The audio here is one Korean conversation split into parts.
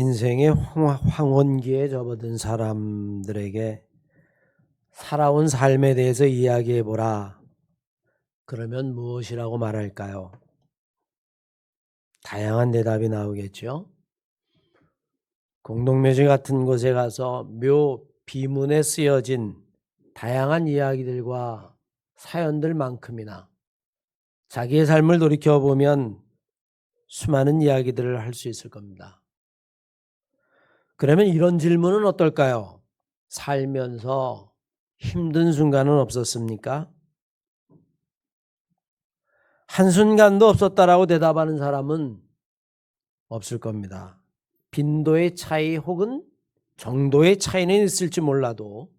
인생의 황- 황혼기에 접어든 사람들에게 살아온 삶에 대해서 이야기해 보라. 그러면 무엇이라고 말할까요? 다양한 대답이 나오겠죠. 공동묘지 같은 곳에 가서 묘 비문에 쓰여진 다양한 이야기들과 사연들만큼이나 자기의 삶을 돌이켜 보면 수많은 이야기들을 할 수 있을 겁니다. 그러면 이런 질문은 어떨까요? 살면서 힘든 순간은 없었습니까? 한순간도 없었다라고 대답하는 사람은 없을 겁니다. 빈도의 차이 혹은 정도의 차이는 있을지 몰라도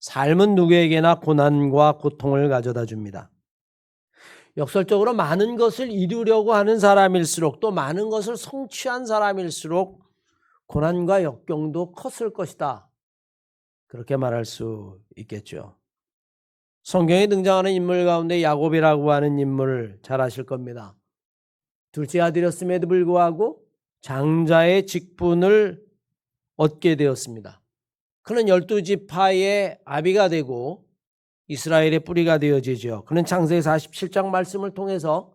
삶은 누구에게나 고난과 고통을 가져다 줍니다. 역설적으로 많은 것을 이루려고 하는 사람일수록 또 많은 것을 성취한 사람일수록 고난과 역경도 컸을 것이다. 그렇게 말할 수 있겠죠. 성경에 등장하는 인물 가운데 야곱이라고 하는 인물을 잘 아실 겁니다. 둘째 아들이었음에도 불구하고 장자의 직분을 얻게 되었습니다. 그는 열두 지파의 아비가 되고 이스라엘의 뿌리가 되어지죠. 그는 창세기 47장 말씀을 통해서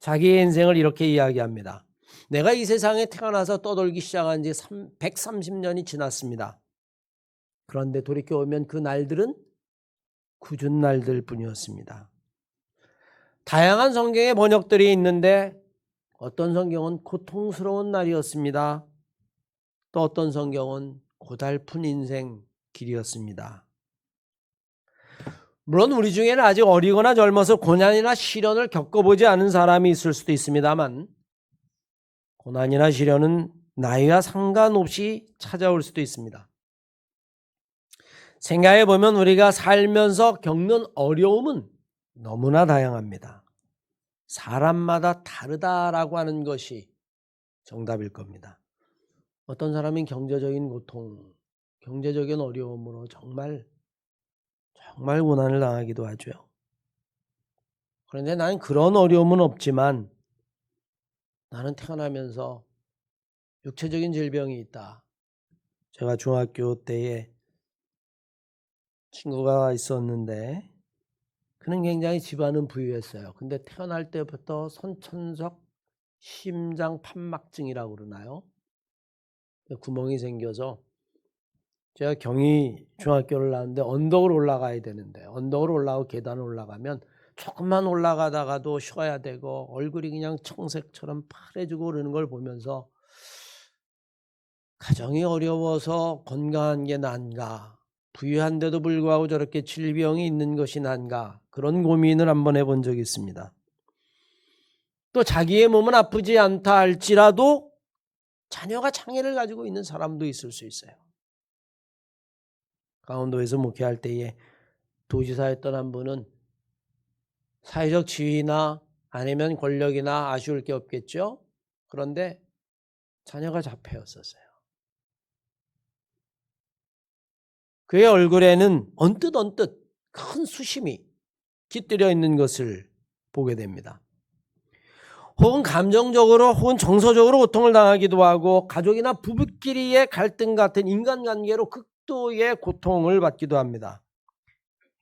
자기의 인생을 이렇게 이야기합니다. 내가 이 세상에 태어나서 떠돌기 시작한 지 130년이 지났습니다. 그런데 돌이켜보면 그 날들은 굳은 날들 뿐이었습니다. 다양한 성경의 번역들이 있는데 어떤 성경은 고통스러운 날이었습니다. 또 어떤 성경은 고달픈 인생 길이었습니다. 물론 우리 중에는 아직 어리거나 젊어서 고난이나 시련을 겪어보지 않은 사람이 있을 수도 있습니다만 고난이나 시련은 나이와 상관없이 찾아올 수도 있습니다. 생각해 보면 우리가 살면서 겪는 어려움은 너무나 다양합니다. 사람마다 다르다라고 하는 것이 정답일 겁니다. 어떤 사람은 경제적인 고통, 경제적인 어려움으로 정말 정말 고난을 당하기도 하죠. 그런데 나는 그런 어려움은 없지만 나는 태어나면서 육체적인 질병이 있다. 제가 중학교 때에 친구가 있었는데 그는 굉장히 집안은 부유했어요. 근데 태어날 때부터 선천적 심장 판막증이라고 그러나요? 구멍이 생겨서 제가 경희 중학교를 나왔는데 언덕을 올라가야 되는데 언덕을 올라가고 계단을 올라가면 조금만 올라가다가도 쉬어야 되고 얼굴이 그냥 청색처럼 파래지고 그러는 걸 보면서 가정이 어려워서 건강한 게 난가 부유한데도 불구하고 저렇게 질병이 있는 것이 난가 그런 고민을 한번 해본 적이 있습니다. 또 자기의 몸은 아프지 않다 할지라도 자녀가 장애를 가지고 있는 사람도 있을 수 있어요. 강원도에서 목회할 때에 도지사였던 한 분은 사회적 지위나 아니면 권력이나 아쉬울 게 없겠죠. 그런데 자녀가 자폐였었어요. 그의 얼굴에는 언뜻 언뜻 큰 수심이 깃들여 있는 것을 보게 됩니다. 혹은 감정적으로 혹은 정서적으로 고통을 당하기도 하고 가족이나 부부끼리의 갈등 같은 인간관계로 극도의 고통을 받기도 합니다.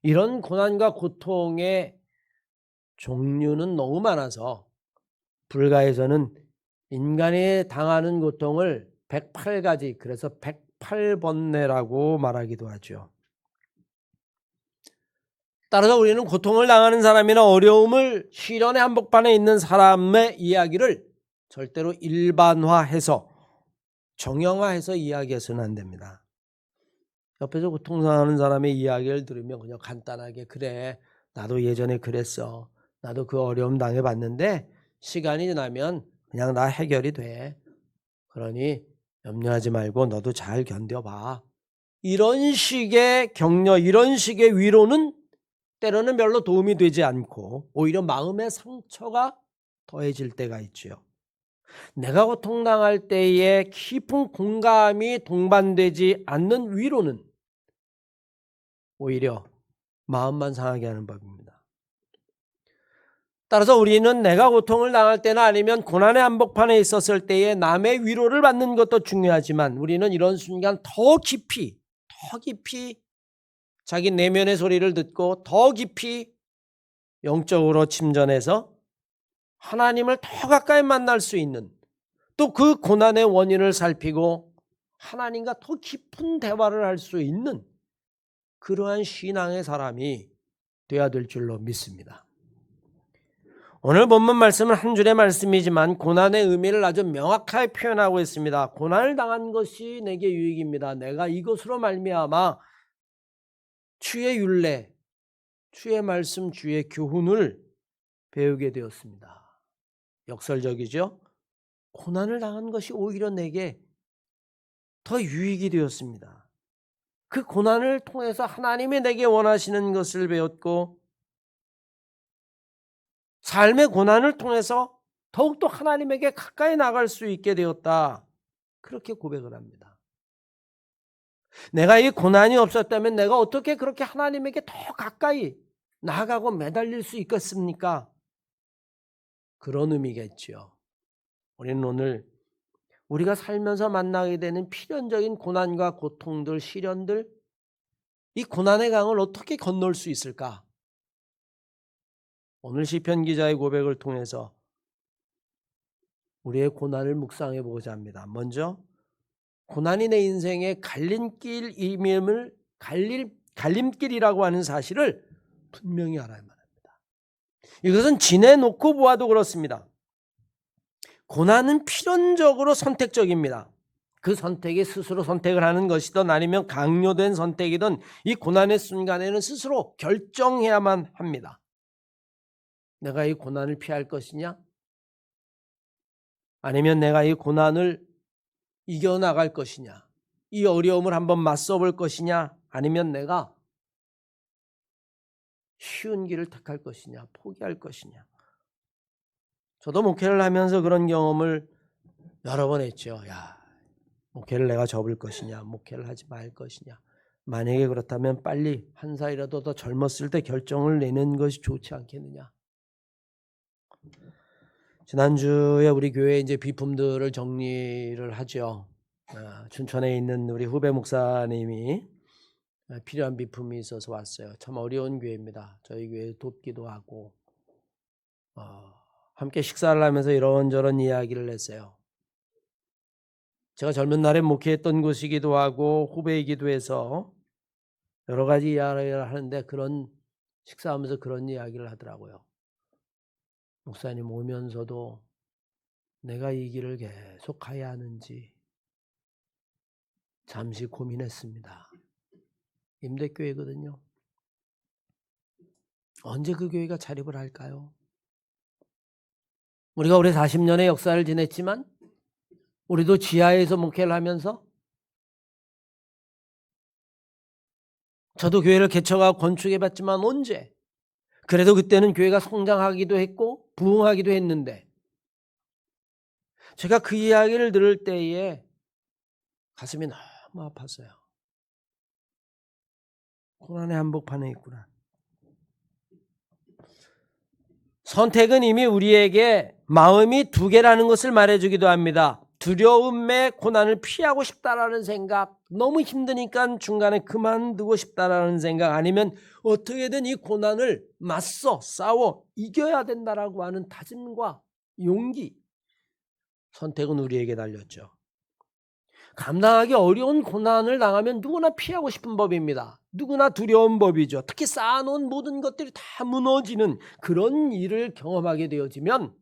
이런 고난과 고통의 종류는 너무 많아서 불가에서는 인간이 당하는 고통을 108가지 그래서 108번뇌라고 말하기도 하죠. 따라서 우리는 고통을 당하는 사람이나 어려움을 시련의 한복판에 있는 사람의 이야기를 절대로 일반화해서 정형화해서 이야기해서는 안 됩니다. 옆에서 고통당하는 사람의 이야기를 들으면 그냥 간단하게 그래 나도 예전에 그랬어 나도 그 어려움 당해봤는데 시간이 지나면 그냥 나 해결이 돼 그러니 염려하지 말고 너도 잘 견뎌봐 이런 식의 격려 이런 식의 위로는 때로는 별로 도움이 되지 않고 오히려 마음의 상처가 더해질 때가 있지요. 내가 고통당할 때에 깊은 공감이 동반되지 않는 위로는 오히려 마음만 상하게 하는 법입니다. 따라서 우리는 내가 고통을 당할 때나 아니면 고난의 한복판에 있었을 때에 남의 위로를 받는 것도 중요하지만 우리는 이런 순간 더 깊이, 더 깊이 자기 내면의 소리를 듣고 더 깊이 영적으로 침전해서 하나님을 더 가까이 만날 수 있는 또 그 고난의 원인을 살피고 하나님과 더 깊은 대화를 할 수 있는 그러한 신앙의 사람이 되어야 될 줄로 믿습니다. 오늘 본문 말씀은 한 줄의 말씀이지만 고난의 의미를 아주 명확하게 표현하고 있습니다. 고난을 당한 것이 내게 유익입니다. 내가 이것으로 말미암아 주의 율례, 주의 말씀, 주의 교훈을 배우게 되었습니다. 역설적이죠? 고난을 당한 것이 오히려 내게 더 유익이 되었습니다. 그 고난을 통해서 하나님이 내게 원하시는 것을 배웠고 삶의 고난을 통해서 더욱더 하나님에게 가까이 나갈 수 있게 되었다. 그렇게 고백을 합니다. 내가 이 고난이 없었다면 내가 어떻게 그렇게 하나님에게 더 가까이 나아가고 매달릴 수 있겠습니까? 그런 의미겠지요. 우리는 오늘 우리가 살면서 만나게 되는 필연적인 고난과 고통들, 시련들, 이 고난의 강을 어떻게 건널 수 있을까? 오늘 시편 기자의 고백을 통해서 우리의 고난을 묵상해 보고자 합니다. 먼저 고난이 내 인생의 갈림길임을 갈릴 갈림길이라고 하는 사실을 분명히 알아야만 합니다. 이것은 지내놓고 보아도 그렇습니다. 고난은 필연적으로 선택적입니다. 그 선택이 스스로 선택을 하는 것이든 아니면 강요된 선택이든 이 고난의 순간에는 스스로 결정해야만 합니다. 내가 이 고난을 피할 것이냐? 아니면 내가 이 고난을 이겨나갈 것이냐? 이 어려움을 한번 맞서볼 것이냐? 아니면 내가 쉬운 길을 택할 것이냐? 포기할 것이냐? 저도 목회를 하면서 그런 경험을 여러 번 했죠. 야, 목회를 내가 접을 것이냐? 목회를 하지 말 것이냐? 만약에 그렇다면 빨리 한 살이라도 더 젊었을 때 결정을 내는 것이 좋지 않겠느냐? 지난주에 우리 교회 이제 비품들을 정리를 하죠. 아, 춘천에 있는 우리 후배 목사님이 아, 필요한 비품이 있어서 왔어요. 참 어려운 교회입니다. 저희 교회 돕기도 하고 어, 함께 식사를 하면서 이런저런 이야기를 했어요. 제가 젊은 날에 목회했던 곳이기도 하고 후배이기도 해서 여러 가지 이야기를 하는데 그런 식사하면서 그런 이야기를 하더라고요. 목사님 오면서도 내가 이 길을 계속 가야 하는지 잠시 고민했습니다. 임대교회거든요. 언제 그 교회가 자립을 할까요? 우리가 올해 40년의 역사를 지냈지만 우리도 지하에서 목회를 하면서 저도 교회를 개척하고 건축해 봤지만 언제 그래도 그때는 교회가 성장하기도 했고 부흥하기도 했는데 제가 그 이야기를 들을 때에 가슴이 너무 아팠어요. 고난의 한복판에 있구나. 선택은 이미 우리에게 마음이 두 개라는 것을 말해주기도 합니다. 두려움의 고난을 피하고 싶다라는 생각, 너무 힘드니까 중간에 그만두고 싶다라는 생각, 아니면 어떻게든 이 고난을 맞서 싸워 이겨야 된다라고 하는 다짐과 용기, 선택은 우리에게 달렸죠. 감당하기 어려운 고난을 당하면 누구나 피하고 싶은 법입니다. 누구나 두려운 법이죠. 특히 쌓아놓은 모든 것들이 다 무너지는 그런 일을 경험하게 되어지면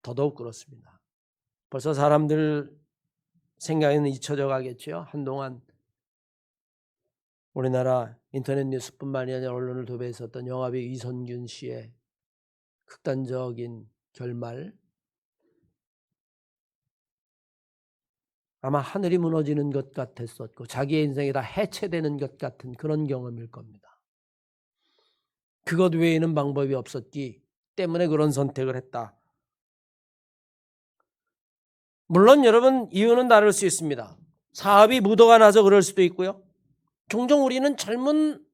더더욱 그렇습니다. 벌써 사람들 생각에는 잊혀져 가겠죠. 한동안 우리나라 인터넷 뉴스뿐만이 아니라 언론을 도배했었던 영화배 이선균 씨의 극단적인 결말 아마 하늘이 무너지는 것 같았었고 자기의 인생이 다 해체되는 것 같은 그런 경험일 겁니다. 그것 외에는 방법이 없었기 때문에 그런 선택을 했다. 물론 여러분 이유는 다를 수 있습니다. 사업이 무도가 나서 그럴 수도 있고요. 종종 우리는 젊은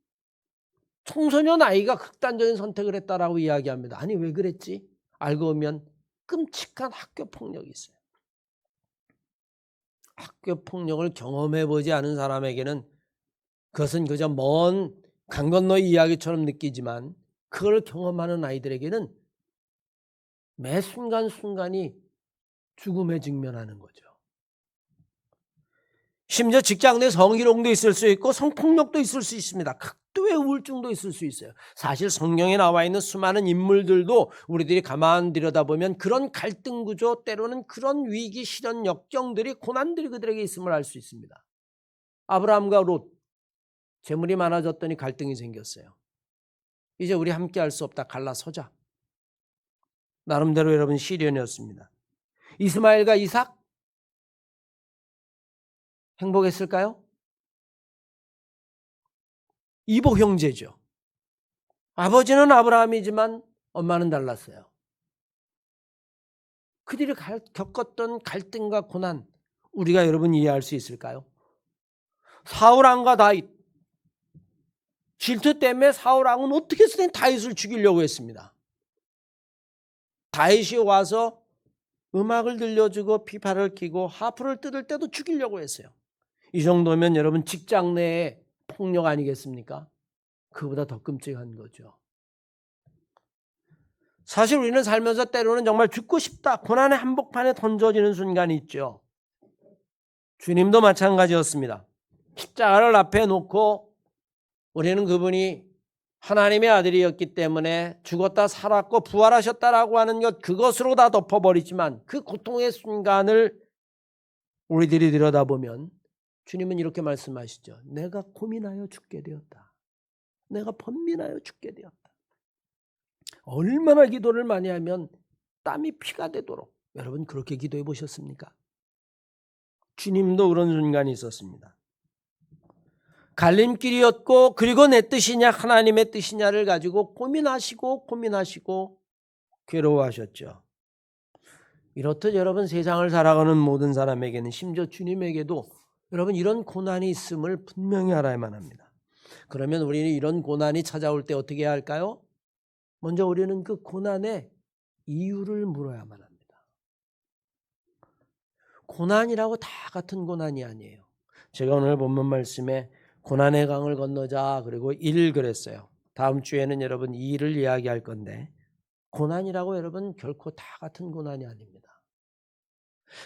청소년 아이가 극단적인 선택을 했다라고 이야기합니다. 아니 왜 그랬지? 알고 보면 끔찍한 학교 폭력이 있어요. 학교 폭력을 경험해 보지 않은 사람에게는 그것은 그저 먼 강 건너 이야기처럼 느끼지만 그걸 경험하는 아이들에게는 매 순간순간이 죽음에 직면하는 거죠. 심지어 직장 내 성희롱도 있을 수 있고 성폭력도 있을 수 있습니다. 극도의 우울증도 있을 수 있어요. 사실 성경에 나와 있는 수많은 인물들도 우리들이 가만 들여다보면 그런 갈등 구조 때로는 그런 위기 실현 역경들이 고난들이 그들에게 있음을 알 수 있습니다. 아브라함과 롯 재물이 많아졌더니 갈등이 생겼어요. 이제 우리 함께 할 수 없다. 갈라서자. 나름대로 여러분 시련이었습니다. 이스마엘과 이삭 행복했을까요? 이복 형제죠. 아버지는 아브라함이지만 엄마는 달랐어요. 그들이 갈- 겪었던 갈등과 고난 우리가 여러분 이해할 수 있을까요? 사울왕과 다윗 질투 때문에 사울왕은 어떻게 해서든 다윗을 죽이려고 했습니다. 다윗이 와서 음악을 들려주고 피파를 키고 하프를 뜯을 때도 죽이려고 했어요. 이 정도면 여러분 직장 내에 폭력 아니겠습니까? 그보다 더 끔찍한 거죠. 사실 우리는 살면서 때로는 정말 죽고 싶다. 고난의 한복판에 던져지는 순간이 있죠. 주님도 마찬가지였습니다. 십자가를 앞에 놓고 우리는 그분이 하나님의 아들이었기 때문에 죽었다 살았고 부활하셨다라고 하는 것 그것으로 다 덮어버리지만 그 고통의 순간을 우리들이 들여다보면 주님은 이렇게 말씀하시죠. 내가 고민하여 죽게 되었다. 내가 번민하여 죽게 되었다. 얼마나 기도를 많이 하면 땀이 피가 되도록 여러분 그렇게 기도해 보셨습니까? 주님도 그런 순간이 있었습니다. 갈림길이었고 그리고 내 뜻이냐 하나님의 뜻이냐를 가지고 고민하시고 고민하시고 괴로워하셨죠. 이렇듯 여러분 세상을 살아가는 모든 사람에게는 심지어 주님에게도 여러분 이런 고난이 있음을 분명히 알아야만 합니다. 그러면 우리는 이런 고난이 찾아올 때 어떻게 해야 할까요? 먼저 우리는 그 고난의 이유를 물어야만 합니다. 고난이라고 다 같은 고난이 아니에요. 제가 오늘 본문 말씀에 고난의 강을 건너자 그리고 일 그랬어요. 다음 주에는 여러분 이를 이야기할 건데 고난이라고 여러분 결코 다 같은 고난이 아닙니다.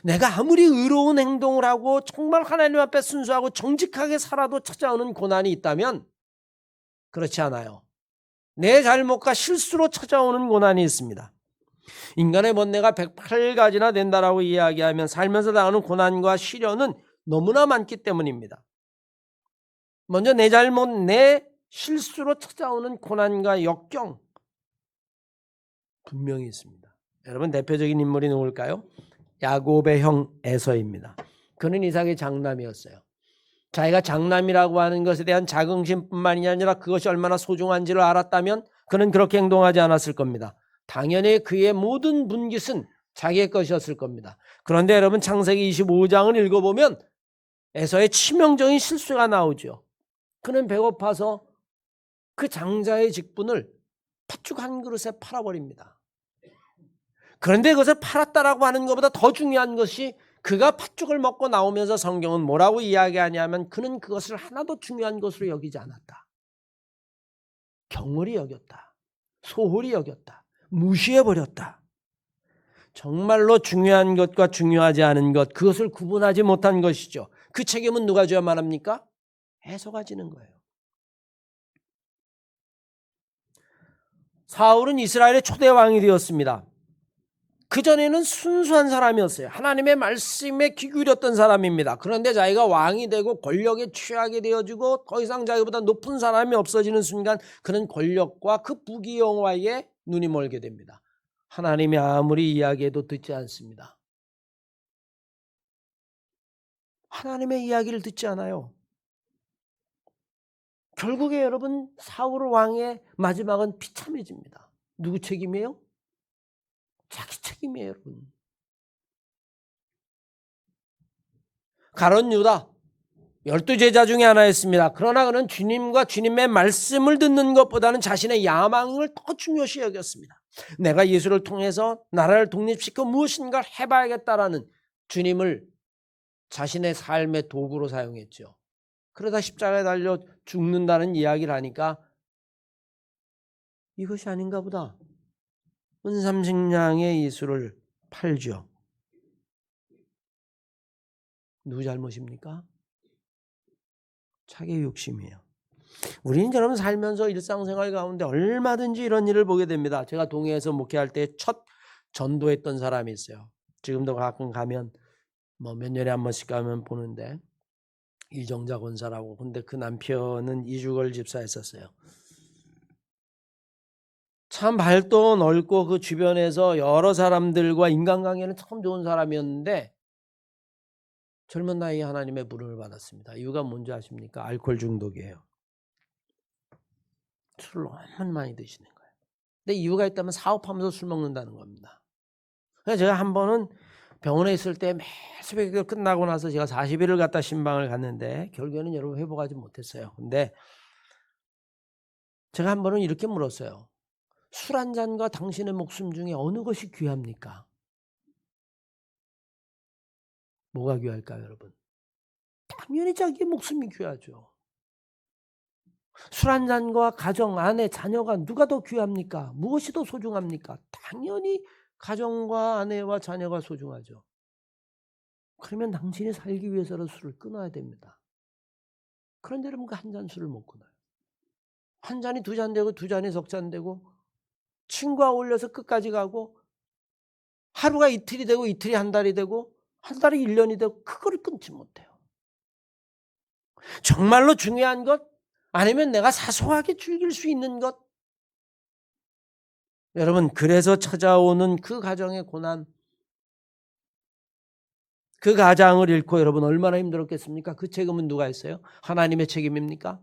내가 아무리 의로운 행동을 하고 정말 하나님 앞에 순수하고 정직하게 살아도 찾아오는 고난이 있다면 그렇지 않아요. 내 잘못과 실수로 찾아오는 고난이 있습니다. 인간의 번뇌가 108가지나 된다라고 이야기하면 살면서 당하는 고난과 시련은 너무나 많기 때문입니다. 먼저 내 잘못, 내 실수로 찾아오는 고난과 역경 분명히 있습니다. 여러분 대표적인 인물이 누굴까요? 야곱의 형 에서입니다. 그는 이삭의 장남이었어요. 자기가 장남이라고 하는 것에 대한 자긍심뿐만이 아니라 그것이 얼마나 소중한지를 알았다면 그는 그렇게 행동하지 않았을 겁니다. 당연히 그의 모든 분깃은 자기의 것이었을 겁니다. 그런데 여러분 창세기 25장을 읽어보면 에서의 치명적인 실수가 나오죠. 그는 배고파서 그 장자의 직분을 팥죽 한 그릇에 팔아버립니다. 그런데 그것을 팔았다라고 하는 것보다 더 중요한 것이 그가 팥죽을 먹고 나오면서 성경은 뭐라고 이야기하냐면 그는 그것을 하나도 중요한 것으로 여기지 않았다. 경홀히 여겼다. 소홀히 여겼다. 무시해버렸다. 정말로 중요한 것과 중요하지 않은 것, 그것을 구분하지 못한 것이죠. 그 책임은 누가 져야만 합니까? 해소가 지는 거예요. 사울은 이스라엘의 초대 왕이 되었습니다. 그 전에는 순수한 사람이었어요. 하나님의 말씀에 귀 기울였던 사람입니다. 그런데 자기가 왕이 되고 권력에 취하게 되어지고 더 이상 자기보다 높은 사람이 없어지는 순간 그는 권력과 그 부귀영화에 눈이 멀게 됩니다. 하나님이 아무리 이야기해도 듣지 않습니다. 하나님의 이야기를 듣지 않아요. 결국에 여러분 사울 왕의 마지막은 비참해집니다. 누구 책임이에요? 자기 책임이에요, 여러분. 가론 유다 열두 제자 중에 하나였습니다. 그러나 그는 주님과 주님의 말씀을 듣는 것보다는 자신의 야망을 더 중요시 여겼습니다. 내가 예수를 통해서 나라를 독립시켜 무엇인가 해봐야겠다라는 주님을 자신의 삶의 도구로 사용했죠. 그러다 십자가에 달려 죽는다는 이야기를 하니까 이것이 아닌가 보다. 은삼식량의 예수를 팔죠. 누구 잘못입니까? 자기 욕심이에요. 우리는 여러분 살면서 일상생활 가운데 얼마든지 이런 일을 보게 됩니다. 제가 동해에서 목회할 때 첫 전도했던 사람이 있어요. 지금도 가끔 가면 뭐 몇 년에 한 번씩 가면 보는데 이정자 권사라고. 근데 그 남편은 이주걸 집사였었어요. 참 발도 넓고 그 주변에서 여러 사람들과 인간관계는 참 좋은 사람이었는데 젊은 나이에 하나님의 부름을 받았습니다. 이유가 뭔지 아십니까? 알코올 중독이에요. 술을 너무 많이 드시는 거예요. 근데 이유가 있다면 사업하면서 술 먹는다는 겁니다. 그래서 제가 한 번은 병원에 있을 때매 새벽에 끝나고 나서 제가 40일을 갔다 신방을 갔는데 결국에는 여러분 회복하지 못했어요. 근데 제가 한 번은 이렇게 물었어요. 술 한 잔과 당신의 목숨 중에 어느 것이 귀합니까? 뭐가 귀할까요, 여러분? 당연히 자기 목숨이 귀하죠. 술 한 잔과 가정, 아내, 자녀가 누가 더 귀합니까? 무엇이 더 소중합니까? 당연히 가정과 아내와 자녀가 소중하죠. 그러면 당신이 살기 위해서는 술을 끊어야 됩니다. 그런데 여러분 그한잔 술을 못 끊어요. 한 잔이 두 잔 되고 두 잔이 석 잔 되고 친구와 어울려서 끝까지 가고 하루가 이틀이 되고 이틀이 한 달이 되고 한 달이 1년이 되고 그거를 끊지 못해요. 정말로 중요한 것 아니면 내가 사소하게 즐길 수 있는 것 여러분 그래서 찾아오는 그 가정의 고난 그 가장을 잃고 여러분 얼마나 힘들었겠습니까? 그 책임은 누가 했어요? 하나님의 책임입니까?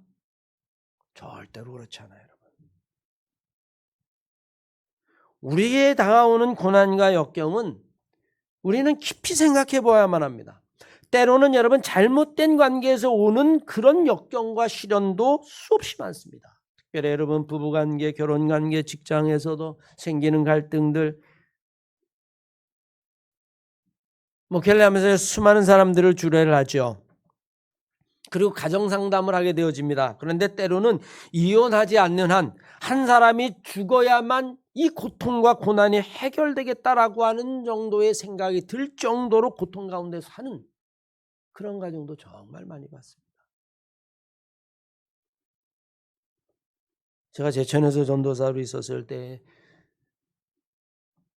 절대로 그렇지 않아요, 여러분. 우리에게 다가오는 고난과 역경은 우리는 깊이 생각해 보아야만 합니다. 때로는 여러분 잘못된 관계에서 오는 그런 역경과 시련도 수없이 많습니다. 특별히 여러분 부부관계, 결혼관계, 직장에서도 생기는 갈등들 목회를 뭐 하면서 수많은 사람들을 주례를 하죠. 그리고 가정 상담을 하게 되어집니다. 그런데 때로는 이혼하지 않는 한 한 사람이 죽어야만 이 고통과 고난이 해결되겠다라고 하는 정도의 생각이 들 정도로 고통 가운데 사는 그런 가정도 정말 많이 봤습니 제가 제천에서 전도사로 있었을 때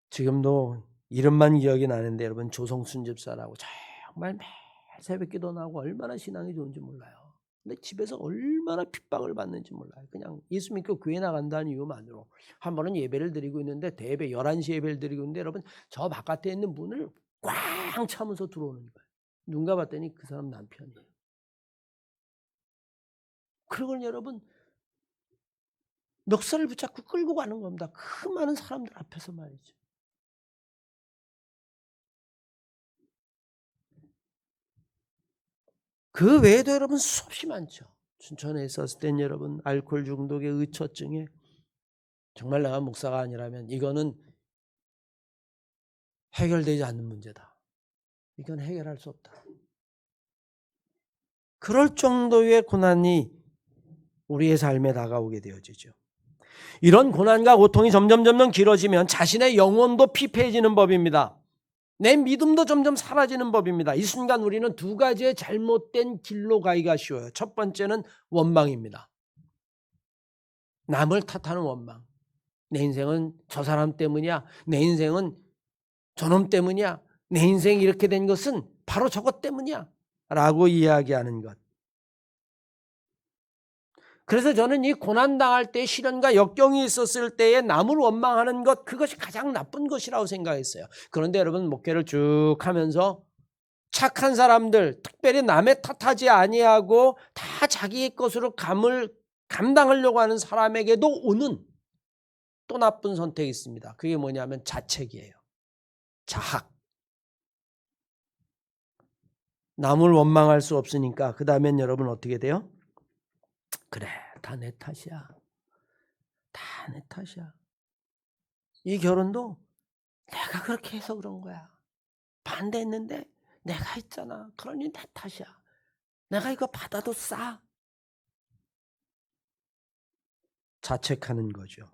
지금도 이름만 기억이 나는데 여러분 조성순 집사라고 정말 매일 새벽 기도 나고 얼마나 신앙이 좋은지 몰라요. 근데 집에서 얼마나 핍박을 받는지 몰라요. 그냥 예수 믿고 교회 나간다는 이유만으로 한 번은 예배를 드리고 있는데 대배 11시 예배를 드리고 있는데 여러분 저 바깥에 있는 문을 꽝 차면서 들어오는 거예요. 누군가 봤더니 그 사람 남편이에요. 그걸 여러분 멱살을 붙잡고 끌고 가는 겁니다. 그 많은 사람들 앞에서 말이죠. 그 외에도 여러분 수없이 많죠. 춘천에 있었을 땐 여러분 알코올 중독의 의처증에 정말 내가 목사가 아니라면 이거는 해결되지 않는 문제다. 이건 해결할 수 없다. 그럴 정도의 고난이 우리의 삶에 다가오게 되어지죠. 이런 고난과 고통이 점점 점점 길어지면 자신의 영혼도 피폐해지는 법입니다. 내 믿음도 점점 사라지는 법입니다. 이 순간 우리는 두 가지의 잘못된 길로 가기가 쉬워요. 첫 번째는 원망입니다. 남을 탓하는 원망. 내 인생은 저 사람 때문이야. 내 인생은 저놈 때문이야. 내 인생이 이렇게 된 것은 바로 저것 때문이야. 라고 이야기하는 것. 그래서 저는 이 고난당할 때 시련과 역경이 있었을 때에 남을 원망하는 것 그것이 가장 나쁜 것이라고 생각했어요. 그런데 여러분 목회를 쭉 하면서 착한 사람들 특별히 남의 탓하지 아니하고 다 자기의 것으로 감을 감당하려고 하는 사람에게도 오는 또 나쁜 선택이 있습니다. 그게 뭐냐면 자책이에요. 자학. 남을 원망할 수 없으니까 그 다음엔 여러분 어떻게 돼요? 그래 다 내 탓이야. 다 내 탓이야. 이 결혼도 내가 그렇게 해서 그런 거야. 반대했는데 내가 했잖아. 그러니 내 탓이야. 내가 이거 받아도 싸. 자책하는 거죠.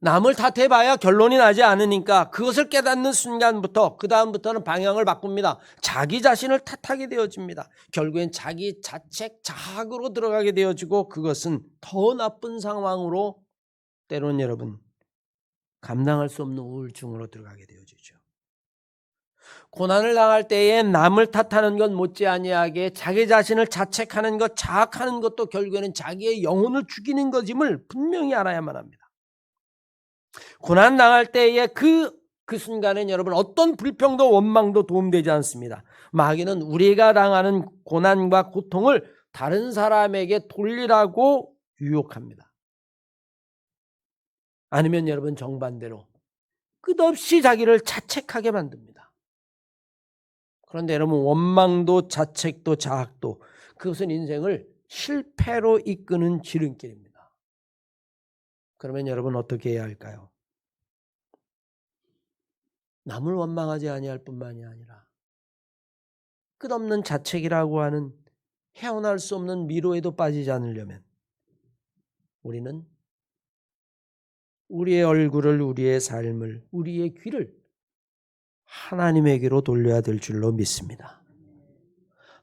남을 탓해봐야 결론이 나지 않으니까 그것을 깨닫는 순간부터 그 다음부터는 방향을 바꿉니다. 자기 자신을 탓하게 되어집니다. 결국엔 자기 자책 자학으로 들어가게 되어지고 그것은 더 나쁜 상황으로 때론 여러분 감당할 수 없는 우울증으로 들어가게 되어지죠. 고난을 당할 때에 남을 탓하는 것 못지아니하게 자기 자신을 자책하는 것, 자학하는 것도 결국에는 자기의 영혼을 죽이는 것임을 분명히 알아야만 합니다. 고난 당할 때에 그, 그 순간엔 여러분 어떤 불평도 원망도 도움되지 않습니다. 마귀는 우리가 당하는 고난과 고통을 다른 사람에게 돌리라고 유혹합니다. 아니면 여러분 정반대로 끝없이 자기를 자책하게 만듭니다. 그런데 여러분 원망도 자책도 자학도 그것은 인생을 실패로 이끄는 지름길입니다. 그러면 여러분 어떻게 해야 할까요? 남을 원망하지 아니할 뿐만이 아니라 끝없는 자책이라고 하는 헤어날 수 없는 미로에도 빠지지 않으려면 우리는 우리의 얼굴을 우리의 삶을 우리의 귀를 하나님에게로 돌려야 될 줄로 믿습니다.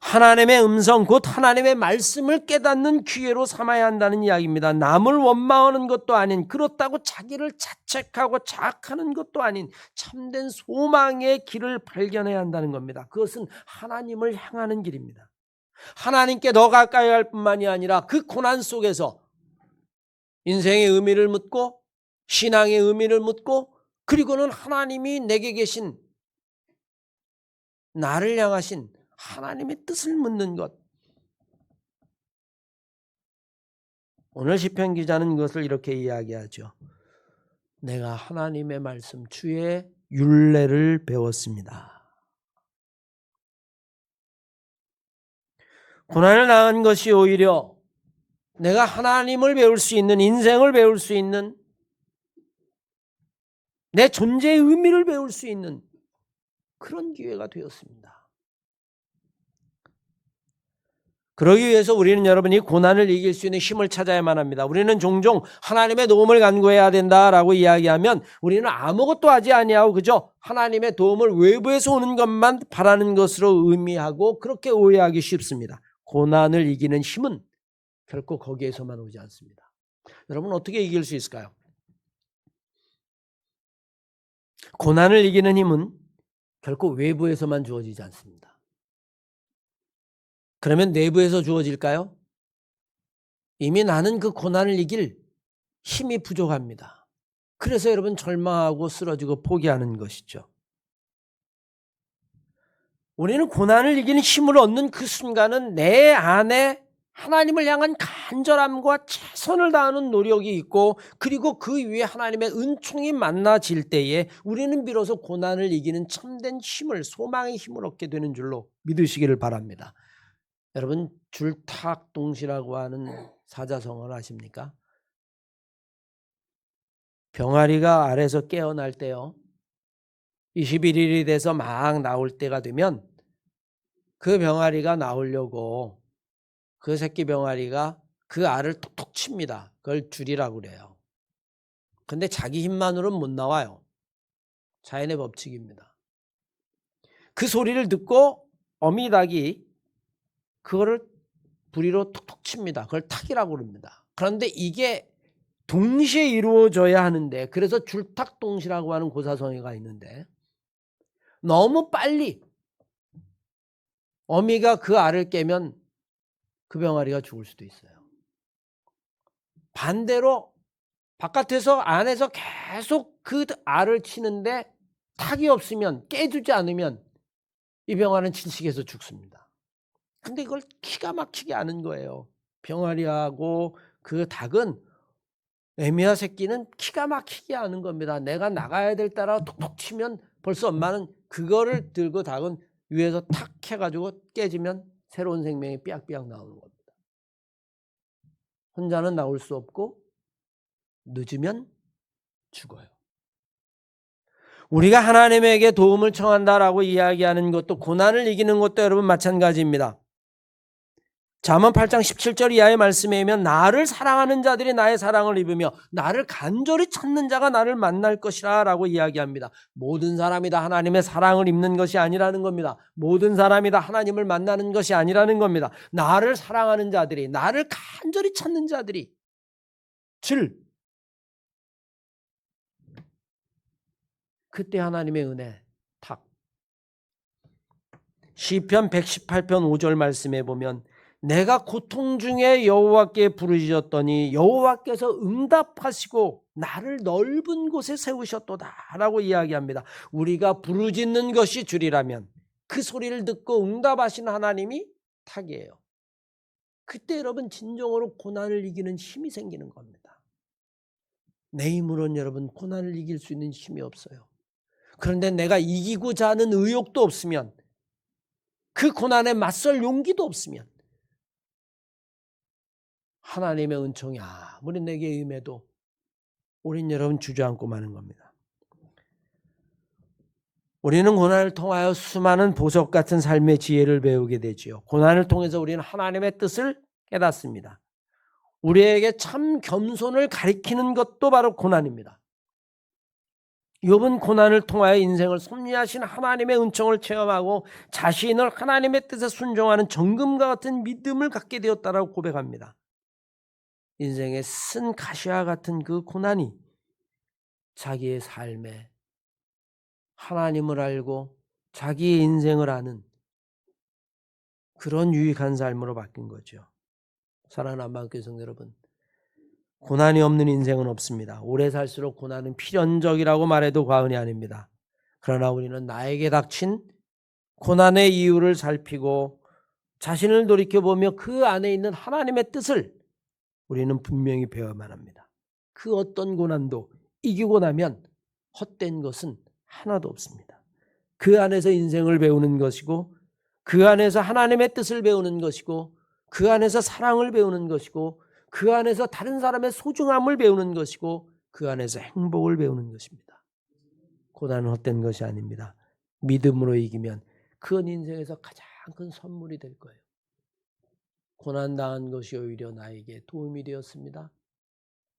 하나님의 음성 곧 하나님의 말씀을 깨닫는 기회로 삼아야 한다는 이야기입니다. 남을 원망하는 것도 아닌 그렇다고 자기를 자책하고 자학하는 것도 아닌 참된 소망의 길을 발견해야 한다는 겁니다. 그것은 하나님을 향하는 길입니다. 하나님께 더 가까이 할 뿐만이 아니라 그 고난 속에서 인생의 의미를 묻고 신앙의 의미를 묻고 그리고는 하나님이 내게 계신 나를 향하신 하나님의 뜻을 묻는 것. 오늘 시편 기자는 이것을 이렇게 이야기하죠. 내가 하나님의 말씀 주의 율례를 배웠습니다. 고난을 당한 것이 오히려 내가 하나님을 배울 수 있는 인생을 배울 수 있는 내 존재의 의미를 배울 수 있는 그런 기회가 되었습니다. 그러기 위해서 우리는 여러분이 고난을 이길 수 있는 힘을 찾아야만 합니다. 우리는 종종 하나님의 도움을 간구해야 된다라고 이야기하면 우리는 아무것도 하지 아니하고 그저 하나님의 도움을 외부에서 오는 것만 바라는 것으로 의미하고 그렇게 오해하기 쉽습니다. 고난을 이기는 힘은 결코 거기에서만 오지 않습니다. 여러분 어떻게 이길 수 있을까요? 고난을 이기는 힘은 결코 외부에서만 주어지지 않습니다. 그러면 내부에서 주어질까요? 이미 나는 그 고난을 이길 힘이 부족합니다. 그래서 여러분 절망하고 쓰러지고 포기하는 것이죠. 우리는 고난을 이기는 힘을 얻는 그 순간은 내 안에 하나님을 향한 간절함과 최선을 다하는 노력이 있고 그리고 그 위에 하나님의 은총이 만나질 때에 우리는 비로소 고난을 이기는 참된 힘을 소망의 힘을 얻게 되는 줄로 믿으시기를 바랍니다. 여러분 줄탁동시라고 하는 사자성어를 아십니까? 병아리가 알에서 깨어날 때요. 21일이 돼서 막 나올 때가 되면 그 병아리가 나오려고 그 새끼 병아리가 그 알을 톡톡 칩니다. 그걸 줄이라고 그래요. 근데 자기 힘만으로는 못 나와요. 자연의 법칙입니다. 그 소리를 듣고 어미닭이 그거를 부리로 톡톡 칩니다. 그걸 탁이라고 그럽니다. 그런데 이게 동시에 이루어져야 하는데 그래서 줄탁동시라고 하는 고사성어가 있는데 너무 빨리 어미가 그 알을 깨면 그 병아리가 죽을 수도 있어요. 반대로 바깥에서 안에서 계속 그 알을 치는데 탁이 없으면 깨주지 않으면 이 병아리는 질식해서 죽습니다. 근데 이걸 기가 막히게 아는 거예요. 병아리하고 그 닭은 애미와 새끼는 기가 막히게 아는 겁니다. 내가 나가야 될 따라 톡톡 치면 벌써 엄마는 그거를 들고 닭은 위에서 탁 해가지고 깨지면 새로운 생명이 삐약삐약 나오는 겁니다. 혼자는 나올 수 없고 늦으면 죽어요. 우리가 하나님에게 도움을 청한다라고 이야기하는 것도 고난을 이기는 것도 여러분 마찬가지입니다. 잠언 8장 17절 이하의 말씀에 의하면 나를 사랑하는 자들이 나의 사랑을 입으며 나를 간절히 찾는 자가 나를 만날 것이라라고 이야기합니다. 모든 사람이 다 하나님의 사랑을 입는 것이 아니라는 겁니다. 모든 사람이 다 하나님을 만나는 것이 아니라는 겁니다. 나를 사랑하는 자들이 나를 간절히 찾는 자들이 질 그때 하나님의 은혜 탁 시편 118편 5절 말씀에 보면 내가 고통 중에 여호와께 부르짖었더니 여호와께서 응답하시고 나를 넓은 곳에 세우셨도다라고 이야기합니다. 우리가 부르짖는 것이 줄이라면 그 소리를 듣고 응답하신 하나님이 탁이에요. 그때 여러분 진정으로 고난을 이기는 힘이 생기는 겁니다. 내 힘으로는 여러분 고난을 이길 수 있는 힘이 없어요. 그런데 내가 이기고자 하는 의욕도 없으면 그 고난에 맞설 용기도 없으면 하나님의 은총이 아무리 내게 임해도 우린 여러분 주저앉고 마는 겁니다. 우리는 고난을 통하여 수많은 보석 같은 삶의 지혜를 배우게 되지요. 고난을 통해서 우리는 하나님의 뜻을 깨닫습니다. 우리에게 참 겸손을 가리키는 것도 바로 고난입니다. 욥은 고난을 통하여 인생을 섭리하신 하나님의 은총을 체험하고 자신을 하나님의 뜻에 순종하는 정금과 같은 믿음을 갖게 되었다라고 고백합니다. 인생의 쓴 가시와 같은 그 고난이 자기의 삶에 하나님을 알고 자기의 인생을 아는 그런 유익한 삶으로 바뀐 거죠. 사랑하는 안마교회 성 여러분, 고난이 없는 인생은 없습니다. 오래 살수록 고난은 필연적이라고 말해도 과언이 아닙니다. 그러나 우리는 나에게 닥친 고난의 이유를 살피고 자신을 돌이켜보며 그 안에 있는 하나님의 뜻을 우리는 분명히 배워야만 합니다. 그 어떤 고난도 이기고 나면 헛된 것은 하나도 없습니다. 그 안에서 인생을 배우는 것이고 그 안에서 하나님의 뜻을 배우는 것이고 그 안에서 사랑을 배우는 것이고 그 안에서 다른 사람의 소중함을 배우는 것이고 그 안에서 행복을 배우는 것입니다. 고난은 헛된 것이 아닙니다. 믿음으로 이기면 그건 인생에서 가장 큰 선물이 될 거예요. 고난당한 것이 오히려 나에게 도움이 되었습니다.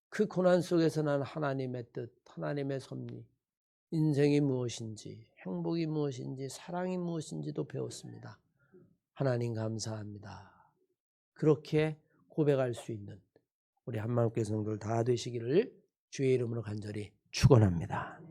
그 고난 속에서 난 하나님의 뜻, 하나님의 섭리, 인생이 무엇인지, 행복이 무엇인지, 사랑이 무엇인지도 배웠습니다. 하나님 감사합니다. 그렇게 고백할 수 있는 우리 한마음교회 성도들 다 되시기를 주의 이름으로 간절히 축원합니다.